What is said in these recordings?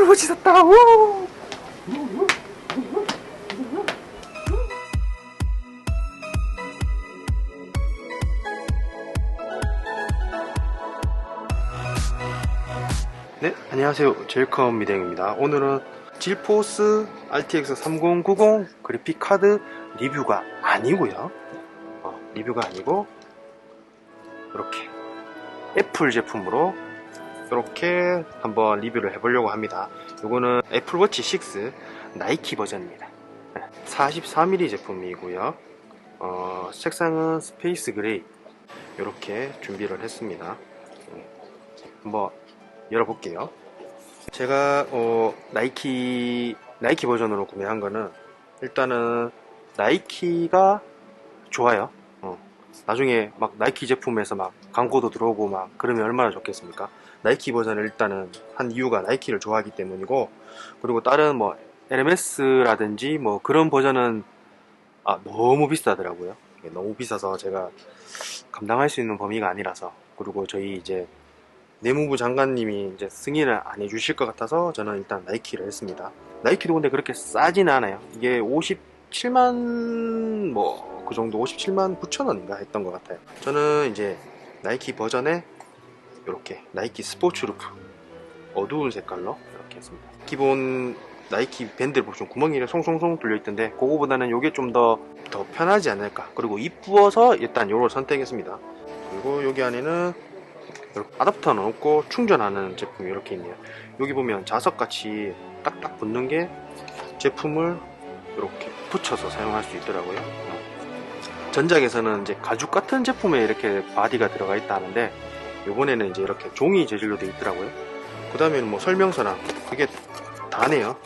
애플워치 샀다. 우! 네, 안녕하세요. 젤컴 미댕입니다. 오늘은 질포스 RTX 3090 그래픽 카드 리뷰가 아니고요. 어, 리뷰가 아니고 이렇게 애플 제품으로 이렇게 한번 리뷰를 해보려고 합니다. 이거는 애플워치 6 나이키 버전입니다. 44mm 제품이고요. 어, 색상은 스페이스 그레이 이렇게 준비를 했습니다. 네, 한번 열어볼게요. 제가 어, 나이키 나이키 버전으로 구매한 거는 일단은 나이키가 좋아요. 어, 나중에 막 나이키 제품에서 막 광고도 들어오고 막 그러면 얼마나 좋겠습니까? 나이키 버전을 일단은 한 이유가 나이키를 좋아하기 때문이고 그리고 다른 뭐 LMS라든지 뭐 그런 버전은 아, 너무 비싸더라고요. 너무 비싸서 제가 감당할 수 있는 범위가 아니라서 그리고 저희 이제 내무부 장관님이 이제 승인을 안 해주실 것 같아서 저는 일단 나이키를 했습니다. 나이키도 근데 그렇게 싸지는 않아요. 이게 57만 뭐 그 정도 57만 9천 원인가 했던 것 같아요. 저는 이제 나이키 버전에 이렇게 나이키 스포츠 루프 어두운 색깔로 이렇게 했습니다. 기본 나이키 밴드 보시면 구멍이 송송송 뚫려 있던데 그거보다는 이게 좀 더 더 편하지 않을까. 그리고 이쁘어서 일단 요걸 선택했습니다. 그리고 여기 안에는 아답터는 없고 충전하는 제품이 이렇게 있네요. 여기 보면 자석같이 딱딱 붙는 게 제품을 이렇게 붙여서 사용할 수 있더라고요. 어. 전작에서는 이제 가죽 같은 제품에 이렇게 바디가 들어가 있다 하는데 이번에는 이제 이렇게 종이 재질로 되어 있더라고요. 그 다음에는 뭐 설명서나 그게 다네요.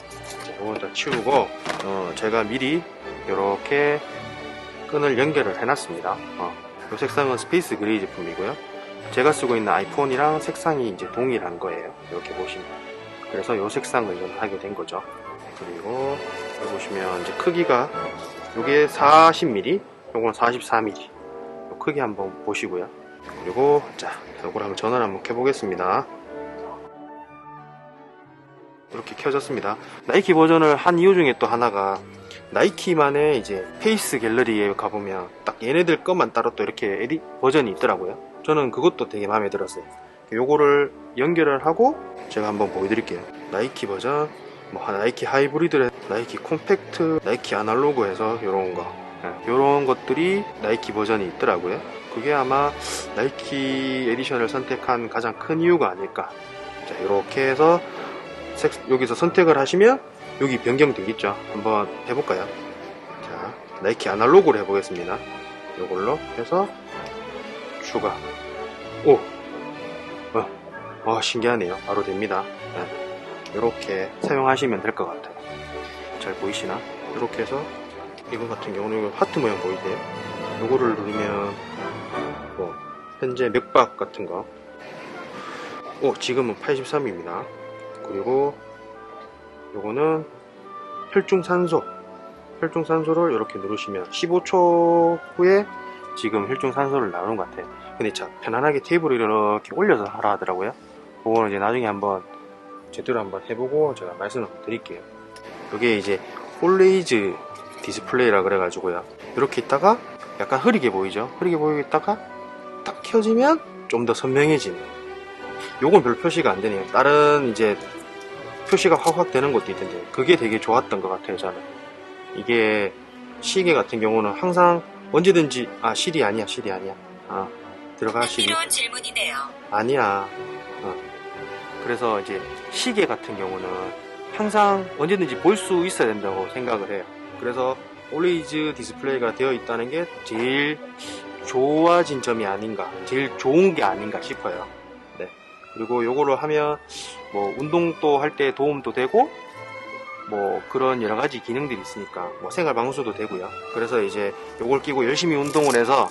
이건 다 치우고 어, 제가 미리 이렇게 끈을 연결을 해놨습니다. 어, 이 색상은 스페이스 그레이 제품이고요. 제가 쓰고 있는 아이폰이랑 색상이 이제 동일한 거예요. 이렇게 보시면. 그래서 이 색상을 하게 된 거죠. 그리고 여기 보시면 이제 크기가 이게 40mm, 요거는 44mm. 요 크기 한번 보시고요. 그리고 자, 이걸 한번 전원 한번 켜보겠습니다. 이렇게 켜졌습니다. 나이키 버전을 한 이유 중에 또 하나가 나이키만의 이제 페이스 갤러리에 가보면 딱 얘네들 것만 따로 또 이렇게 에디 버전이 있더라고요. 저는 그것도 되게 마음에 들었어요. 요거를 연결을 하고 제가 한번 보여드릴게요. 나이키 버전, 뭐 나이키 하이브리드, 나이키 콤팩트, 나이키 아날로그 해서 요런 거. 요런 것들이 나이키 버전이 있더라고요. 그게 아마 나이키 에디션을 선택한 가장 큰 이유가 아닐까. 자, 이렇게 해서 색, 여기서 선택을 하시면 여기 변경되겠죠. 한번 해볼까요? 자, 나이키 아날로그로 해보겠습니다. 요걸로 해서 추가. 오! 어, 어 신기하네요. 바로 됩니다. 네. 이렇게 사용하시면 될 것 같아요. 잘 보이시나? 이렇게 해서 이거 같은 경우는 하트 모양 보이세요? 요거를 누르면 뭐 현재 맥박 같은 거. 오, 지금은 83입니다. 그리고 요거는 혈중산소. 혈중산소를 이렇게 누르시면 15초 후에 지금 혈중산소를 나오는 것 같아요. 근데 자 편안하게 테이블을 이렇게 올려서 하라 하더라고요. 그거는 이제 나중에 한번 제대로 한번 해보고 제가 말씀을 드릴게요. 이게 이제 홀레이즈 디스플레이라 그래가지고요. 이렇게 있다가 약간 흐리게 보이죠? 흐리게 보이다가 딱 켜지면 좀 더 선명해지는. 요건 별 표시가 안 되네요. 다른 이제 표시가 확확 되는 것도 있던데 그게 되게 좋았던 것 같아요 저는. 이게 시계 같은 경우는 항상 언제든지 아 실이 아니야 실이 아니야. 아 들어가 실이 흥미로운 질문이네요. 아니야. 어. 그래서 이제 시계 같은 경우는 항상 언제든지 볼 수 있어야 된다고 생각을 해요. 그래서 올레이즈 디스플레이가 되어 있다는 게 제일 좋아진 점이 아닌가 제일 좋은 게 아닌가 싶어요 네. 그리고 요거를 하면 뭐 운동도 할 때 도움도 되고 뭐 그런 여러 가지 기능들이 있으니까 뭐 생활 방수도 되고요. 그래서 이제 요걸 끼고 열심히 운동을 해서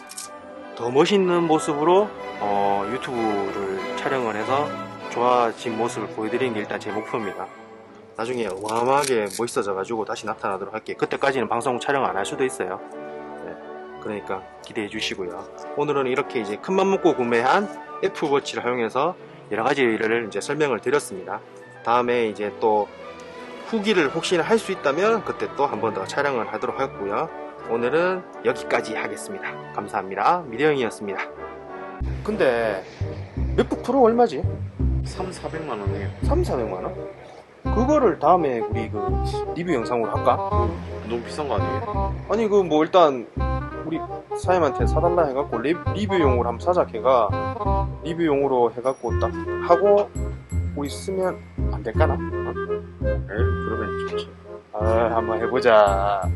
더 멋있는 모습으로 어, 유튜브를 촬영을 해서 좋아진 모습을 보여드리는 게 일단 제 목표입니다. 나중에 어마어마하게 멋있어져가지고 다시 나타나도록 할게요. 그때까지는 방송 촬영 안 할 수도 있어요. 네, 그러니까 기대해 주시고요. 오늘은 이렇게 이제 큰맘 먹고 구매한 애플워치를 활용해서 여러 가지를 이제 설명을 드렸습니다. 다음에 이제 또 후기를 혹시나 할 수 있다면 그때 또 한 번 더 촬영을 하도록 하고요. 오늘은 여기까지 하겠습니다. 감사합니다. 미래형이었습니다. 근데 맥북 프로 얼마지? 3, 400만 원이에요. 3, 400만 원? 그거를 다음에 우리 그 리뷰 영상으로 할까? 너무 비싼 거 아니에요? 아니 그 뭐 일단 우리 사장님한테 사달라 해갖고 리, 리뷰용으로 한번 사자 걔가 리뷰용으로 해갖고 딱 하고 우리 쓰면 안 될까나? 어? 에? 그러면 좋지. 아 한번 해보자